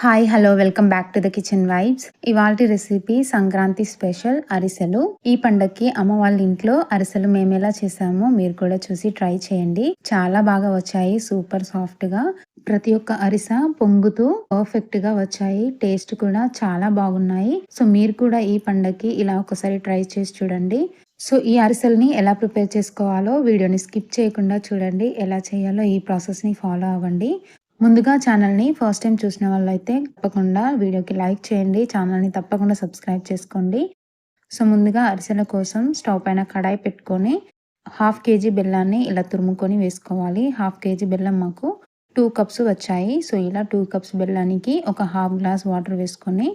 Hi hello welcome back to the kitchen vibes ఇవాళ recipe Sankranti special అరిసెలు. ఈ పండక్కి అమ్మ వాళ్ళ ఇంట్లో అరిసెలు మేము ఎలా చేసామో మీరు కూడా చూసి ట్రై చేయండి. చాలా బాగా వచ్చాయి సూపర్ సాఫ్ట్గా. ప్రతి ఒక్క అరిస పొంగుతూ పర్ఫెక్ట్గా వచ్చాయి. టేస్ట్ కూడా చాలా బాగున్నాయి. సో మీరు కూడా ఈ పండక్కి ఇలా ఒకసారి ట్రై చేసి చూడండి. సో ఈ అరిసెల్ని ఎలా ప్రిపేర్ చేసుకోవాలో వీడియోని స్కిప్ చేయకుండా చూడండి. ఎలా చేయాలో ఈ ప్రాసెస్ని ఫాలో అవ్వండి. ముందుగా ఛానల్ని ఫస్ట్ టైం చూసిన వాళ్ళైతే తప్పకుండా వీడియోకి లైక్ చేయండి ఛానల్ని తప్పకుండా సబ్స్క్రైబ్ చేసుకోండి. సో ముందుగా అరిసెల కోసం స్టవ్ పైన కడాయి పెట్టుకొని హాఫ్ కేజీ బెల్లాన్ని ఇలా తురుముకొని వేసుకోవాలి. హాఫ్ కేజీ బెల్లం మాకు టూ కప్స్ వచ్చాయి. సో ఇలా టూ కప్స్ బెల్లానికి ఒక హాఫ్ గ్లాస్ వాటర్ వేసుకొని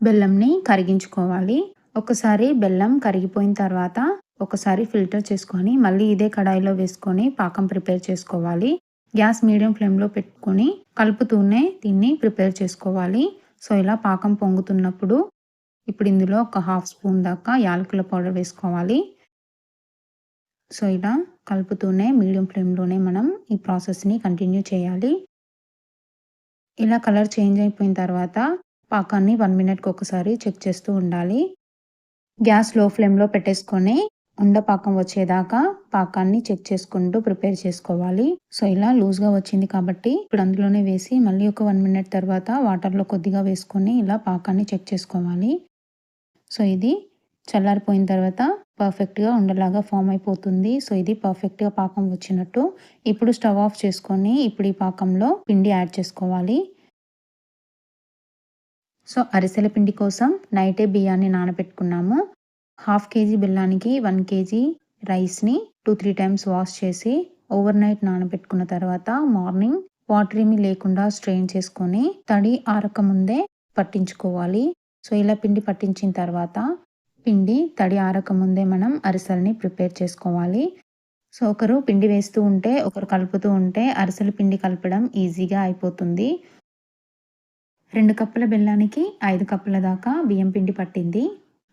బెల్లంని కరిగించుకోవాలి. ఒకసారి బెల్లం కరిగిపోయిన తర్వాత ఒకసారి ఫిల్టర్ చేసుకొని మళ్ళీ ఇదే కడాయిలో వేసుకొని పాకం ప్రిపేర్ చేసుకోవాలి. గ్యాస్ మీడియం ఫ్లేమ్లో పెట్టుకొని కలుపుతూనే దీన్ని ప్రిపేర్ చేసుకోవాలి. సో ఇలా పాకం పొంగుతున్నప్పుడు ఇప్పుడు ఇందులో ఒక హాఫ్ స్పూన్ దాకా యాలకుల పౌడర్ వేసుకోవాలి. సో ఇలా కలుపుతూనే మీడియం ఫ్లేమ్లోనే మనం ఈ ప్రాసెస్ని కంటిన్యూ చేయాలి. ఇలా కలర్ చేంజ్ అయిపోయిన తర్వాత పాకాన్ని వన్ మినిట్కి ఒకసారి చెక్ చేస్తూ ఉండాలి. గ్యాస్లో ఫ్లేమ్లో పెట్టేసుకొని ఉండ పాకం వచ్చేదాకా పాకాన్ని చెక్ చేసుకుంటూ ప్రిపేర్ చేసుకోవాలి. సో ఇలా లూజ్గా వచ్చింది కాబట్టి ఇప్పుడు అందులోనే వేసి మళ్ళీ ఒక వన్ మినిట్ తర్వాత వాటర్లో కొద్దిగా వేసుకొని ఇలా పాకాన్ని చెక్ చేసుకోవాలి. సో ఇది చల్లారిపోయిన తర్వాత పర్ఫెక్ట్గా ఉండలాగా ఫామ్ అయిపోతుంది. సో ఇది పర్ఫెక్ట్గా పాకం వచ్చినట్టు ఇప్పుడు స్టవ్ ఆఫ్ చేసుకొని ఇప్పుడు ఈ పాకంలో పిండి యాడ్ చేసుకోవాలి. సో అరిసెల పిండి కోసం నైటే బియ్యాన్ని నానబెట్టుకున్నాము. హాఫ్ కేజీ బెల్లానికి వన్ కేజీ రైస్ని టూ త్రీ టైమ్స్ వాష్ చేసి ఓవర్ నైట్ నానబెట్టుకున్న తర్వాత మార్నింగ్ వాటర్ ఏమీ లేకుండా స్ట్రెయిన్ చేసుకొని తడి ఆరక ముందే పట్టించుకోవాలి. సో ఇలా పిండి పట్టించిన తర్వాత పిండి తడి ఆరక ముందే మనం అరిసెల్ని ప్రిపేర్ చేసుకోవాలి. సో ఒకరు పిండి వేస్తూ ఉంటే ఒకరు కలుపుతూ ఉంటే అరిసెల పిండి కలపడం ఈజీగా అయిపోతుంది. రెండు కప్పుల బెల్లానికి ఐదు కప్పుల దాకా బియ్యం పిండి పట్టింది.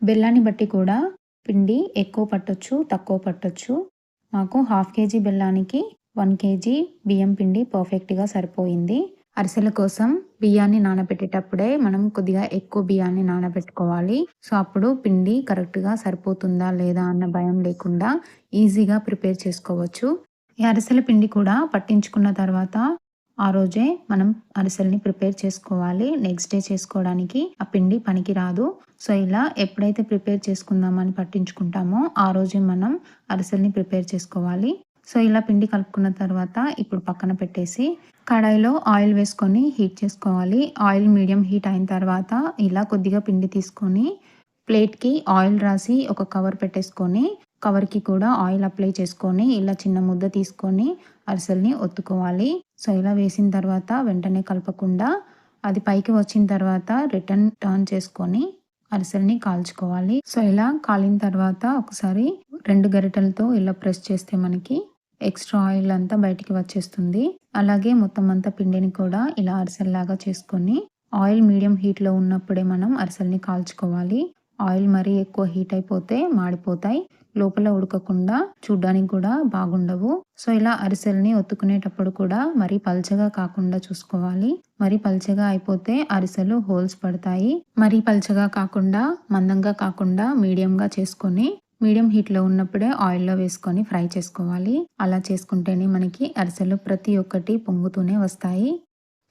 బెల్లాన్ని బట్టి కూడా పిండి ఎక్కువ పట్టొచ్చు తక్కువ పట్టొచ్చు. మాకు హాఫ్ కేజీ బెల్లానికి వన్ కేజీ బియ్యం పిండి పర్ఫెక్ట్గా సరిపోయింది. అరిసెల కోసం బియ్యాన్ని నానబెట్టేటప్పుడే మనం కొద్దిగా ఎక్కువ బియ్యాన్ని నానబెట్టుకోవాలి. సో అప్పుడు పిండి కరెక్ట్గా సరిపోతుందా లేదా అన్న భయం లేకుండా ఈజీగా ప్రిపేర్ చేసుకోవచ్చు. ఈ అరిసెల పిండి కూడా పట్టించుకున్న తర్వాత ఆ రోజే మనం అరిసెల్ని ప్రిపేర్ చేసుకోవాలి. నెక్స్ట్ డే చేసుకోవడానికి ఆ పిండి పనికి రాదు సో ఇలా ఎప్పుడైతే ప్రిపేర్ చేసుకుందామని పట్టించుకుంటామో ఆ రోజే మనం అరిసెల్ని ప్రిపేర్ చేసుకోవాలి. సో ఇలా పిండి కలుపుకున్న తర్వాత ఇప్పుడు పక్కన పెట్టేసి కడాయిలో ఆయిల్ వేసుకొని హీట్ చేసుకోవాలి. ఆయిల్ మీడియం హీట్ అయిన తర్వాత ఇలా కొద్దిగా పిండి తీసుకొని ప్లేట్కి ఆయిల్ రాసి ఒక కవర్ పెట్టేసుకొని కవర్కి కూడా ఆయిల్ అప్లై చేసుకొని ఇలా చిన్న ముద్ద తీసుకొని అరిసెల్ని ఒత్తుకోవాలి. సో ఇలా వేసిన తర్వాత వెంటనే కలపకుండా అది పైకి వచ్చిన తర్వాత రిటర్న్ టర్న్ చేసుకొని అరిసెల్ని కాల్చుకోవాలి. సో ఇలా కాలిన తర్వాత ఒకసారి రెండు గరిటలతో ఇలా ప్రెస్ చేస్తే మనకి ఎక్స్ట్రా ఆయిల్ అంతా బయటికి వచ్చేస్తుంది. అలాగే మొత్తం అంతా పిండిని కూడా ఇలా అరిసెల్లాగా చేసుకొని ఆయిల్ మీడియం హీట్లో ఉన్నప్పుడే మనం అరిసెల్ని కాల్చుకోవాలి. ఆయిల్ మరీ ఎక్కువ హీట్ అయిపోతే మాడిపోతాయి. లోపల ఉడకకుండా చూడ్డానికి కూడా బాగుండవు. సో ఇలా అరిసెల్ని ఒత్తుకునేటప్పుడు కూడా మరీ పల్చగా కాకుండా చూసుకోవాలి. మరీ పల్చగా అయిపోతే అరిసెలు హోల్స్ పడతాయి. మరీ పల్చగా కాకుండా మందంగా కాకుండా మీడియంగా చేసుకొని మీడియం హీట్లో ఉన్నప్పుడే ఆయిల్లో వేసుకొని ఫ్రై చేసుకోవాలి. అలా చేసుకుంటేనే మనకి అరిసెలు ప్రతి ఒక్కటి పొంగుతూనే వస్తాయి.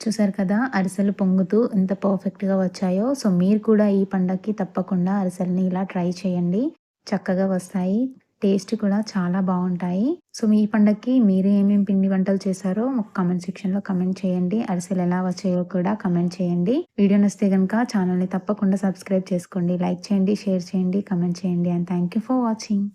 చూసారు కదా అరిసెలు పొంగుతూ ఎంత పర్ఫెక్ట్గా వచ్చాయో. సో మీరు కూడా ఈ పండగకి తప్పకుండా అరిసెల్ని ఇలా ట్రై చేయండి. చక్కగా వస్తాయి. టేస్ట్ కూడా చాలా బాగుంటాయి. సో మీ పండగకి మీరు ఏమేమి పిండి వంటలు చేశారో కామెంట్ సెక్షన్లో కమెంట్ చేయండి. అరిసెలు ఎలా వచ్చాయో కూడా కమెంట్ చేయండి. వీడియో నచ్చితే కనుక ఛానల్ని తప్పకుండా సబ్స్క్రైబ్ చేసుకోండి. లైక్ చేయండి షేర్ చేయండి కమెంట్ చేయండి. And thank you for watching.